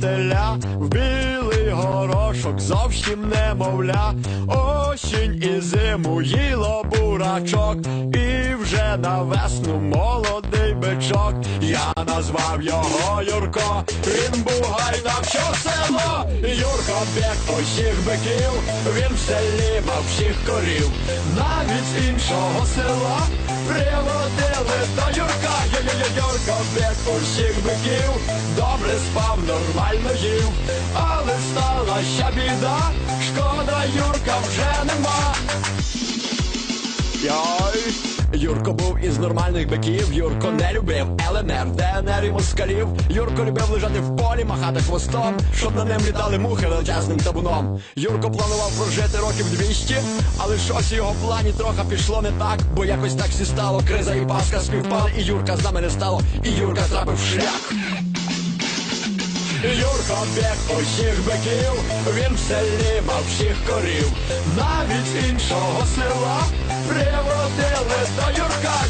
теля, в білий горошок зовсім немовля. Осінь і зиму їло бурачок, і вже на весну молодий бичок. Я назвав його Юрко, він бугай на все село. Юрко бік усіх биків, він в селі мав всіх корів, навіть з іншого села приводили до Юрка. Бік усіх биків, добре спав, нормально їв, але стала ще біда, шкода Юрка вже Юрко був із нормальних биків, Юрко не любив ЛНР, ДНР і москалів. Юрко любив лежати в полі, махати хвостом, щоб на ним літали мухи величезним табуном. Юрко планував прожити років 200, але щось у його плані трохи пішло не так, бо якось так всі стало, криза і паска співпали, і Юрка з нами не стало, і Юрка трапив в шлях. Юрко біг усіх биків, він в селі мав всіх корів, навіть іншого села приводили до Юрка.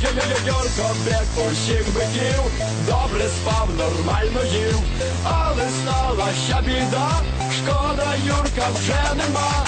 Юрко біг усіх биків, добре спав, нормально їв, але стала ще біда, шкода Юрка вже нема.